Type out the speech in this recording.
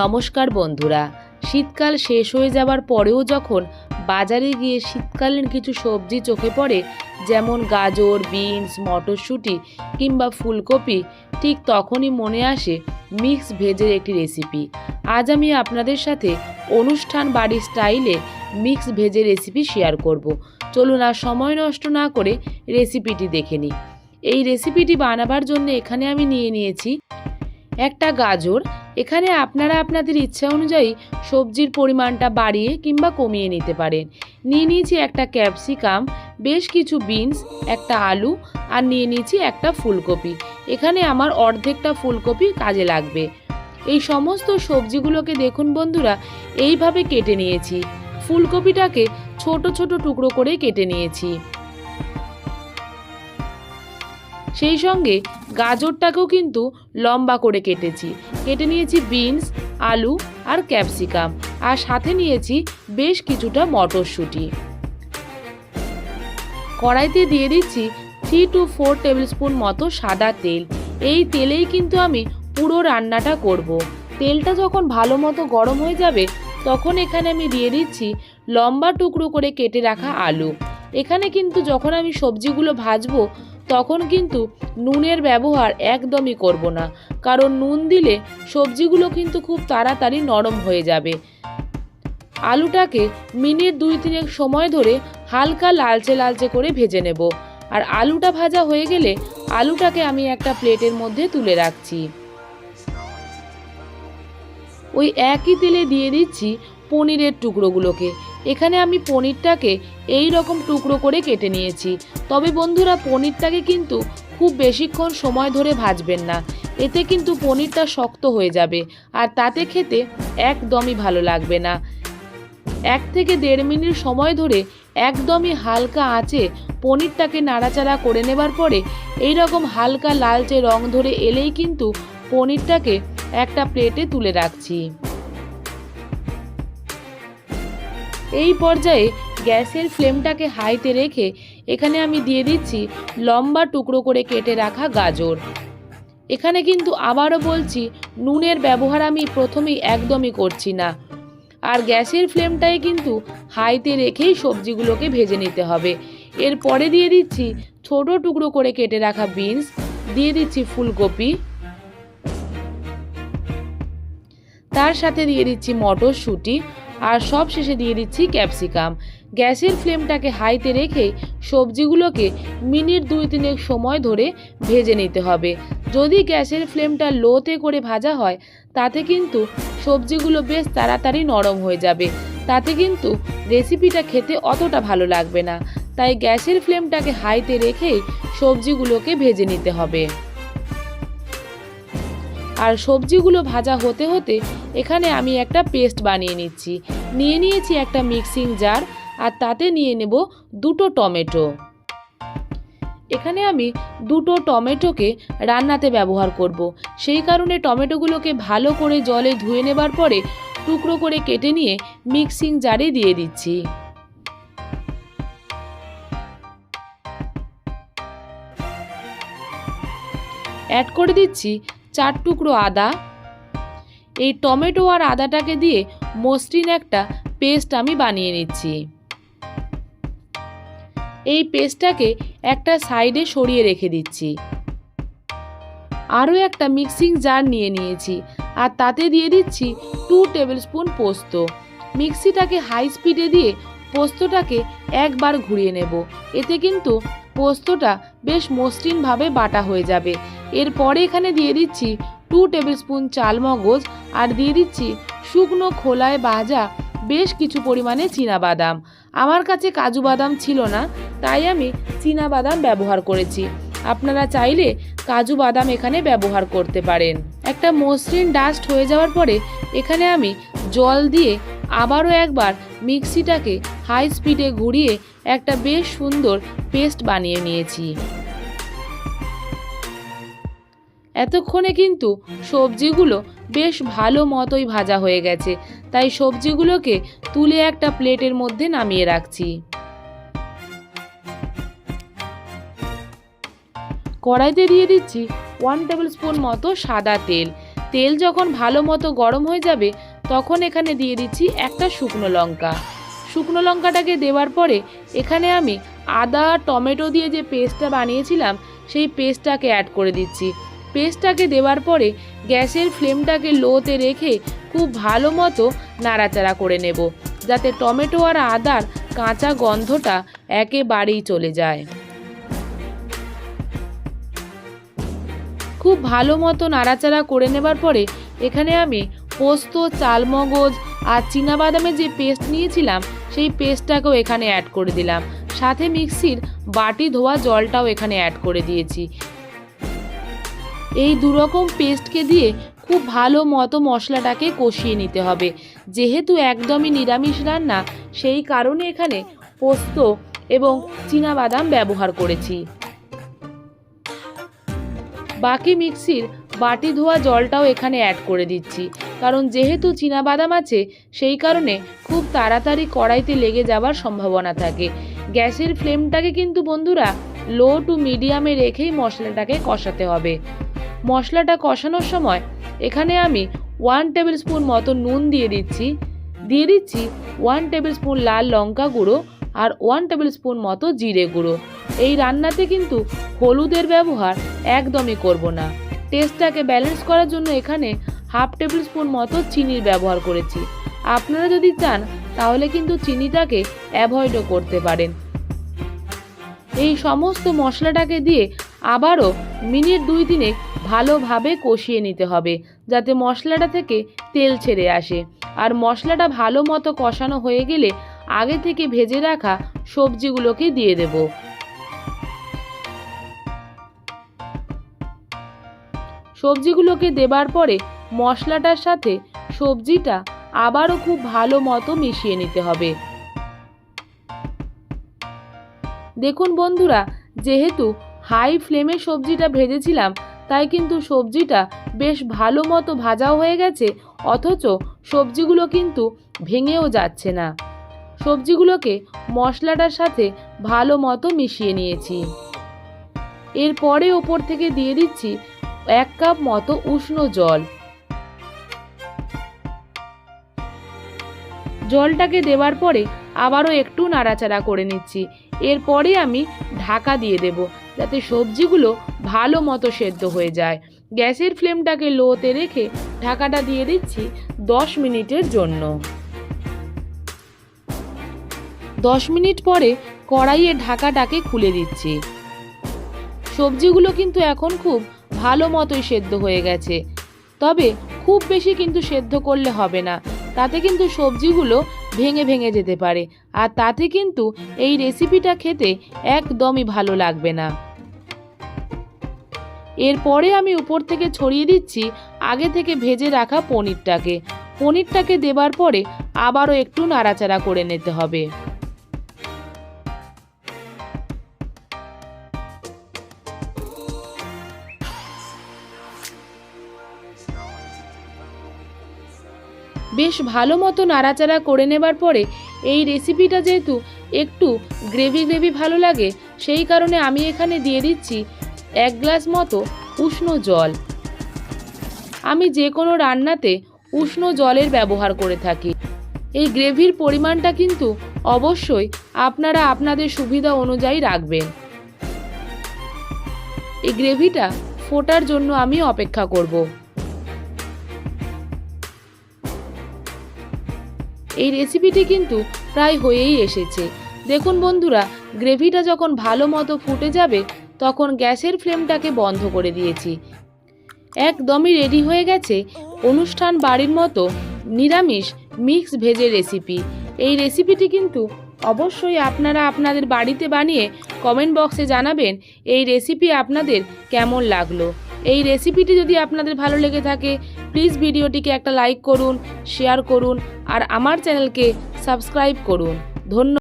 নমস্কার বন্ধুরা, শীতকাল শেষ হয়ে যাওয়ার পরেও যখন বাজারে গিয়ে শীতকালীন কিছু সবজি চোখে পড়ে, যেমন গাজর, বিনস, মটরশুঁটি কিংবা ফুলকপি, ঠিক তখনই মনে আসে মিক্স ভেজের একটি রেসিপি। আজ আমি আপনাদের সাথে অনুষ্ঠান বাড়ির স্টাইলে মিক্স ভেজের রেসিপি শেয়ার করব। চলুন আর সময় নষ্ট না করে রেসিপিটি দেখে নিই। এই রেসিপিটি বানাবার জন্য এখানে আমি নিয়ে নিয়েছি একটা গাজর, এখানে আপনারা আপনাদের ইচ্ছা অনুযায়ী সবজির পরিমাণটা বাড়িয়ে কিংবা কমিয়ে নিতে পারেন। নিয়ে নিয়েছি একটা ক্যাপসিকাম, বেশ কিছু বিনস, একটা আলু, আর নিয়ে নিয়েছি একটা ফুলকপি। এখানে আমার অর্ধেকটা ফুলকপি কাজে লাগবে। এই সমস্ত সবজিগুলোকে দেখুন বন্ধুরা, এইভাবে কেটে নিয়েছি। ফুলকপিটাকে ছোট ছোট টুকরো করে কেটে নিয়েছি। সেই সঙ্গে গাজরটাকেও কিন্তু লম্বা করে কেটেছি। কেটে নিয়েছি বিনস, আলু আর ক্যাপসিকাম। আর সাথে নিয়েছি বেশ কিছুটা মটরশুঁটি। কড়াইতে দিয়ে দিচ্ছি three two four tablespoon মতো সাদা তেল। এই তেলেই কিন্তু আমি পুরো রান্নাটা করব। তেলটা যখন ভালো মতো গরম হয়ে যাবে, তখন এখানে আমি দিয়ে দিচ্ছি লম্বা টুকরো করে কেটে রাখা আলু। এখানে কিন্তু যখন আমি সবজিগুলো ভাজবো তখন কিন্তু নুনের ব্যবহার একদমই করব না। কারণ নুন দিলে সবজিগুলো কিন্তু খুব তাড়াতাড়ি নরম হয়ে যাবে। আলুটাকে মিনিট দুই তিনেক সময় ধরে হালকা লালচে লালচে করে ভেজে নেব। আর আলুটা ভাজা হয়ে গেলে আলুটাকে আমি একটা প্লেটের মধ্যে তুলে রাখছি। ওই একই তেলে দিয়ে দিচ্ছি পনিরের টুকরোগুলোকে। এখানে আমি পনিরটাকে এই রকম টুকরো করে কেটে নিয়েছি। তবে বন্ধুরা, পনিরটাকে কিন্তু খুব বেশিক্ষণ সময় ধরে ভাজবেন না। এতে কিন্তু পনিরটা শক্ত হয়ে যাবে আর তাতে খেতে একদমই ভালো লাগবে না। এক থেকে দেড় মিনিট সময় ধরে একদমই হালকা আঁচে পনিরটাকে নাড়াচাড়া করে নেবার পরে এই রকম হালকা লালচে রং ধরে এলেই কিন্তু পনিরটাকে একটা প্লেটে তুলে রাখছি। এই পর্যায়ে গ্যাসের ফ্লেমটাকে হাইতে রেখে এখানে আমি দিয়ে দিচ্ছি লম্বা টুকরো করে কেটে রাখা গাজর। এখানে কিন্তু আবারও বলছি, নুনের ব্যবহার আমি প্রথমেই একদমই করছি না। আর গ্যাসের ফ্লেমটাই কিন্তু হাইতে রেখেই সবজিগুলোকে ভেজে নিতে হবে। এরপরে দিয়ে দিচ্ছি ছোট টুকরো করে কেটে রাখা বিনস, দিয়ে দিচ্ছি ফুলকপি। তার সাথে দিয়ে দিচ্ছি মটরশুঁটি আর সব শেষে দিয়ে দিচ্ছি ক্যাপসিকাম। গ্যাসের ফ্লেমটাকে হাইতে রেখে সবজিগুলোকে মিনিট দুই তিনেক সময় ধরে ভেজে নিতে হবে। যদি গ্যাসের ফ্লেমটা লোতে করে ভাজা হয়, তাতে কিন্তু সবজিগুলো বেশ তাড়াতাড়ি নরম হয়ে যাবে। তাতে কিন্তু রেসিপিটা খেতে অতটা ভালো লাগবে না। তাই গ্যাসের ফ্লেমটাকে হাইতে রেখেই সবজিগুলোকে ভেজে নিতে হবে। আর সবজিগুলো ভাজা হতে হতে এখানে আমি একটা পেস্ট বানিয়ে নিচ্ছি। নিয়ে নিয়েছি একটা মিক্সিং জার আর তাতে নিয়ে নেব দুটো টমেটো। এখানে আমি দুটো টমেটোকে রান্নাতে ব্যবহার করব। সেই কারণে টমেটোগুলোকে ভালো করে জলে ধুয়ে নেবার পরে টুকরো করে কেটে নিয়ে মিক্সিং জারে দিয়ে দিচ্ছি। অ্যাড করে দিচ্ছি চার টুকরো আদা। এই টমেটো আর আদাটাকে দিয়ে মসৃণ একটা পেস্ট আমি বানিয়ে নিচ্ছি। এই পেস্টটাকে একটা সাইডে সরিয়ে রেখে দিচ্ছি। আরও একটা মিক্সিং জার নিয়ে নিয়েছি আর তাতে দিয়ে দিচ্ছি টু টেবিল স্পুন পোস্ত। মিক্সিটাকে হাই স্পিডে দিয়ে পোস্তটাকে একবার ঘুরিয়ে নেব। এতে কিন্তু পোস্তটা বেশ মসৃণভাবে বাটা হয়ে যাবে এরপরে এখানে দিয়ে দিচ্ছি টু টেবিল স্পুন চাল মগজ আর দিয়ে দিচ্ছি শুকনো খোলায় ভাজা বেশ কিছু পরিমাণে বাদাম আমার কাছে কাজু বাদাম ছিল না, তাই আমি বাদাম ব্যবহার করেছি। আপনারা চাইলে কাজু বাদাম এখানে ব্যবহার করতে পারেন। একটা মসৃণ ডাস্ট হয়ে যাওয়ার পরে এখানে আমি জল দিয়ে আবারও একবার মিক্সিটাকে হাই স্পিডে ঘুরিয়ে একটা বেশ সুন্দর পেস্ট বানিয়ে নিয়েছি। এতক্ষণে কিন্তু সবজিগুলো বেশ ভালো মতোই ভাজা হয়ে গেছে। তাই সবজিগুলোকে তুলে একটা প্লেটের মধ্যে নামিয়ে রাখছি। কড়াইতে দিয়ে দিচ্ছি ওয়ান টেবিল স্পুন মতো সাদা তেল। তেল যখন ভালো মতো গরম হয়ে যাবে, তখন এখানে দিয়ে দিচ্ছি একটা শুকনো লঙ্কা। শুকনো লঙ্কাটাকে দেওয়ার পরে এখানে আমি আদা, টমেটো দিয়ে যে পেস্টটা বানিয়েছিলাম, সেই পেস্টটাকে অ্যাড করে দিচ্ছি। পেস্টটাকে দেওয়ার পরে গ্যাসের ফ্লেমটাকে লোতে রেখে খুব ভালো মতো নাড়াচাড়া করে নেব, যাতে টমেটো আর আদার কাঁচা গন্ধটা একেবারেই চলে যায়। খুব ভালো মতো নাড়াচাড়া করে নেবার পরে এখানে আমি পোস্ত, চালমগজ আর বাদামের যে পেস্ট নিয়েছিলাম, সেই পেস্টটাকেও এখানে অ্যাড করে দিলাম। সাথে মিক্সির বাটি ধোয়া জলটাও এখানে অ্যাড করে দিয়েছি। এই দুরকম পেস্টকে দিয়ে খুব ভালো মতো মশলাটাকে কষিয়ে নিতে হবে। যেহেতু একদমই নিরামিষ রান্না, সেই কারণে এখানে পোস্ত এবং বাদাম ব্যবহার করেছি। বাকি মিক্সির বাটি ধোয়া জলটাও এখানে অ্যাড করে দিচ্ছি। কারণ যেহেতু বাদাম আছে, সেই কারণে খুব তাড়াতাড়ি কড়াইতে লেগে যাওয়ার সম্ভাবনা থাকে। গ্যাসের ফ্লেমটাকে কিন্তু বন্ধুরা, লো টু মিডিয়ামে রেখেই মশলাটাকে কষাতে হবে। মশলাটা কষানোর সময় এখানে আমি ওয়ান টেবিল স্পুন মতো নুন দিয়ে দিচ্ছি। দিয়ে দিচ্ছি ওয়ান টেবিল স্পুন লাল লঙ্কা গুঁড়ো আর ওয়ান টেবিল স্পুন মতো জিরে গুঁড়ো। এই রান্নাতে কিন্তু হলুদের ব্যবহার একদমই করব না। টেস্টটাকে ব্যালেন্স করার জন্য এখানে হাফ টেবিল স্পুন মতো চিনির ব্যবহার করেছি। আপনারা যদি চান, তাহলে কিন্তু চিনিটাকে অ্যাভয়েডও করতে পারেন। এই সমস্ত মশলাটাকে দিয়ে আবারও মিনিট দুই দিনে ভালোভাবে কষিয়ে নিতে হবে, যাতে মশলাটা থেকে তেল ছেড়ে আসে। আর মশলাটা ভালো মতো কষানো হয়ে গেলে আগে থেকে ভেজে রাখা সবজিগুলোকে দিয়ে দেব। সবজিগুলোকে দেবার পরে মশলাটার সাথে সবজিটা আবারও খুব ভালো মতো মিশিয়ে নিতে হবে। দেখুন বন্ধুরা, যেহেতু হাই ফ্লেমে সবজিটা ভেজেছিলাম তাই কিন্তু সবজিটা বেশ ভালো মতো ভাজাও হয়ে গেছে, অথচ সবজিগুলো কিন্তু ভেঙেও যাচ্ছে না। সবজিগুলোকে মশলাটার সাথে ভালো মতো মিশিয়ে নিয়েছি। এরপরে ওপর থেকে দিয়ে দিচ্ছি এক কাপ মতো উষ্ণ জল। জলটাকে দেওয়ার পরে আবারও একটু নাড়াচাড়া করে নিচ্ছি। এরপরে আমি ঢাকা দিয়ে দেব। যাতে সবজিগুলো ভালো মতো সেদ্ধ হয়ে যায়। গ্যাসের ফ্লেমটাকে লোতে রেখে ঢাকাটা দিয়ে দিচ্ছি দশ মিনিটের জন্য। দশ মিনিট পরে কড়াইয়ে ঢাকাটাকে খুলে দিচ্ছি। সবজিগুলো কিন্তু এখন খুব ভালো মতোই সেদ্ধ হয়ে গেছে। তবে খুব বেশি কিন্তু সেদ্ধ করলে হবে না। তাতে কিন্তু সবজিগুলো ভেঙে ভেঙে যেতে পারে। আর তাতে কিন্তু এই রেসিপিটা খেতে একদমই ভালো লাগবে না। এরপরে আমি উপর থেকে ছড়িয়ে দিচ্ছি আগে থেকে ভেজে রাখা পনিরটাকে। পনিরটাকে দেবার পরে আবারও একটু নাড়াচাড়া করে নিতে হবে। বেশ ভালো মতো নাড়াচাড়া করে নেবার পরে এই রেসিপিটা যেহেতু একটু গ্রেভি গ্রেভি ভালো লাগে, সেই কারণে আমি এখানে দিয়ে দিচ্ছি এক গ্লাস মতো উষ্ণ জল। আমি যে কোনো রান্নাতে উষ্ণ জলের ব্যবহার করে থাকি। এই গ্রেভির পরিমাণটা কিন্তু অবশ্যই আপনারা আপনাদের সুবিধা অনুযায়ী রাখবেন। এই গ্রেভিটা ফোটার জন্য আমি অপেক্ষা করব। এই রেসিপিটি কিন্তু প্রায় হয়েই এসেছে। দেখুন বন্ধুরা গ্রেভিটা যখন ভালো মতো ফুটে যাবে, তখন গ্যাসের ফ্লেমটাকে বন্ধ করে দিয়েছি। একদমই রেডি হয়ে গেছে অনুষ্ঠান বাড়ির মতো নিরামিষ মিক্স ভেজের রেসিপি এই রেসিপিটি কিন্তু অবশ্যই আপনারা আপনাদের বাড়িতে বানিয়ে কমেন্ট বক্সে জানাবেন এই রেসিপি আপনাদের কেমন লাগল। এই রেসিপিটি যদি আপনাদের ভালো লেগে থাকে প্লিজ ভিডিওটিকে একটা লাইক করুন শেয়ার করুন আর আমার চ্যানেলকে সাবস্ক্রাইব করুন। ধন্যবাদ